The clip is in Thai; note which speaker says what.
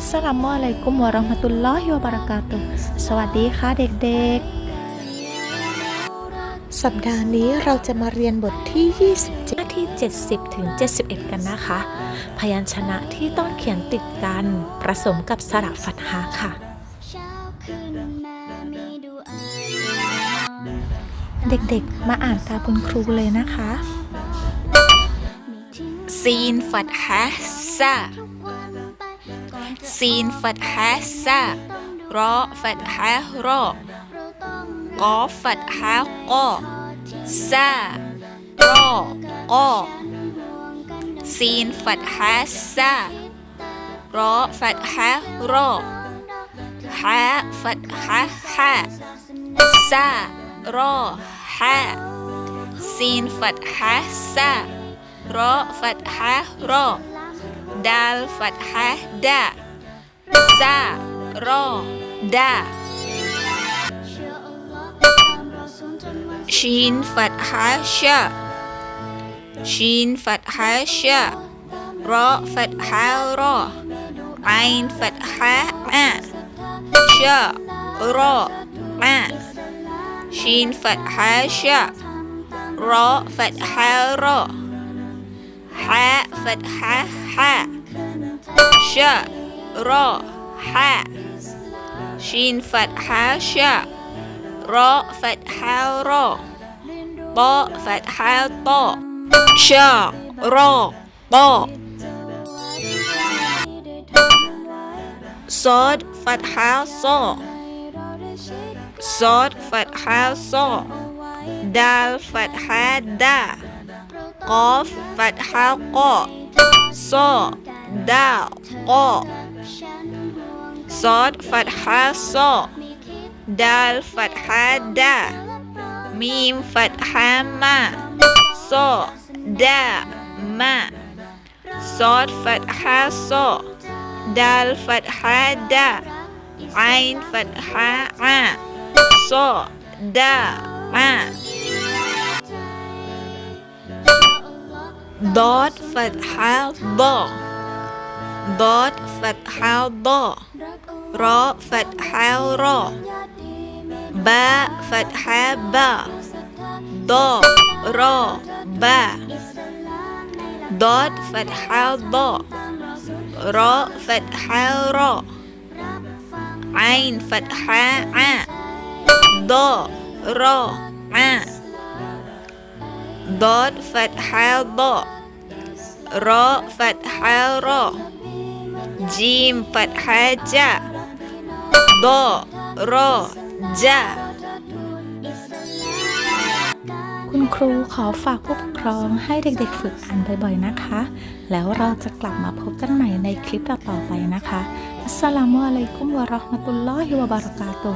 Speaker 1: อัสสลามุอะลัยกุมวะเราะห์มะตุลลอฮิวะบะเราะกาตุฮ์สวัสดีค่ะเด็กๆ สัปดาห์นี้เราจะมาเรียนบทที่ 27หน้าที่ 70 ถึง 71 กันนะคะ พยัญชนะที่ต้องเขียนติดกันผสมกับสระฟัตฮาค่ะ
Speaker 2: เช้าขึ้นมามีดูอา
Speaker 1: เด็กๆ มาอ่านตามคุณครูเลยนะคะ
Speaker 2: ไม่ทิ้ง
Speaker 3: ซีนฟัตฮะซะ ซีนฟัตฮะซะรอฟัตฮะรอกอฟัตฮะกอ
Speaker 2: ทอที่
Speaker 3: ซารอกอซีนฟัตฮะซะรอฟัตฮะรอฮะฟัตฮะฮะซารอฮะซีนฟัตฮะซารอฟัตฮะรอดาลฟัตฮะดา ซารอดา
Speaker 2: ชีน
Speaker 3: ฟัตฮะชะชีนฟัตฮะชะรอฟัตฮะรอไอนฟัตฮะอะชะรออะชีนฟัตฮะชะรอฟัตฮะรอฮะฟัตฮะฮะชะรอ ฮะชีนฟัตฮะชะรอฟัตฮารอตอฟัตฮาตอชารอตอซอดฟัตฮาซอซอดฟัตฮาซอดาลฟัตฮาดากอฟฟัตฮากอซอดากอ ซอดฟัตฮาซอดาลฟัตฮาดามีมฟัตฮามาโซดา มาซอฟัตฮาโซดาฟัตฮาดาไอนฟัตฮาโดามาดอดฟัตฮาดอดอดฟัตฮาดอรอฟัตฮารอบาฟัตฮาบาดอรอบาดอดฟัตฮาดอรอฟัตฮารอไอนฟัตฮาอาดอรออาดอดฟัตฮาดอรอฟัตฮารอจีมฟัตฮาจ ดอรอจา
Speaker 1: คุณครูขอฝากผู้ปกครองให้เด็กๆฝึกอ่านบ่อยๆนะคะ แล้วเราจะกลับมาพบกันใหม่ในคลิปต่อๆไปนะคะอัสสลามุอะลัยกุมวะราะห์มะตุลลอฮิวะบะเราะกาตุ